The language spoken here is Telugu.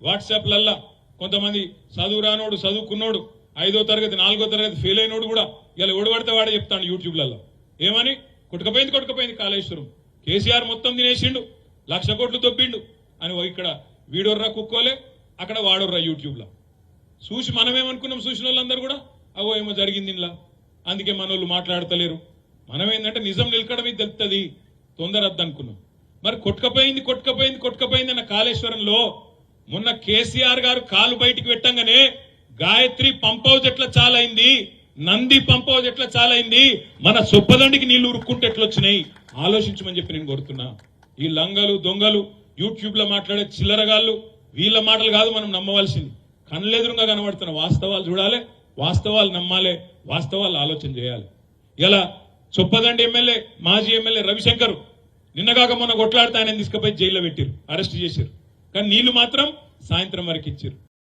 వాట్సాప్లల్లా కొంతమంది చదువు రానోడు చదువుకున్నోడు ఐదో తరగతి నాలుగో తరగతి ఫెయిల్ అయినోడు కూడా ఇలా ఓడిపడితే వాడే చెప్తాడు యూట్యూబ్లలో ఏమని? కొట్టుకపోయింది కొట్టుకపోయింది కాళేశ్వరం. కేసీఆర్ మొత్తం తినేసిండు లక్ష కోట్లు దొబ్బిండు అని ఓ ఇక్కడ వీడోర్రా కుక్కోలే అక్కడ వాడోర్రా యూట్యూబ్లో చూసి మనమేమనుకున్నాం చూసిన వాళ్ళందరూ కూడా? అవో ఏమో జరిగింది ఇలా అందుకే మన వాళ్ళు మాట్లాడతలేరు. మనం నిజం నిలకడమే తెలుస్తుంది తొందరద్దనుకున్నాం మరి కొట్టుకపోయింది కొట్టుకపోయింది కొట్టుకపోయింది అన్న కాళేశ్వరంలో మొన్న కేసీఆర్ గారు కాలు బయటికి పెట్టంగానే గాయత్రి పంప్ హౌస్ ఎట్లా చాలైంది? నంది పంప్ హౌస్ ఎట్లా చాలైంది? మన సొప్పదండికి నీళ్ళు ఉరుక్కుంటే ఎట్లా వచ్చినాయి ఆలోచించమని చెప్పి నేను కోరుతున్నా. ఈ లంగలు దొంగలు యూట్యూబ్లో మాట్లాడే చిల్లరగాళ్ళు వీళ్ళ మాటలు కాదు మనం నమ్మవలసింది. కళ్ళెదురుగా కనబడుతున్న వాస్తవాలు చూడాలి వాస్తవాలు నమ్మాలి వాస్తవాలు ఆలోచన చేయాలి. ఇలా చొప్పదండి ఎమ్మెల్యే మాజీ ఎమ్మెల్యే రవిశంకర్ నిన్నగాక మొన్న కొట్లాడితే ఆయన తీసుకుపోయి జైల్లో పెట్టారు అరెస్ట్ చేశారు కానీ నీళ్ళు మాత్రం సాయంత్రం వరకు ఇచ్చారు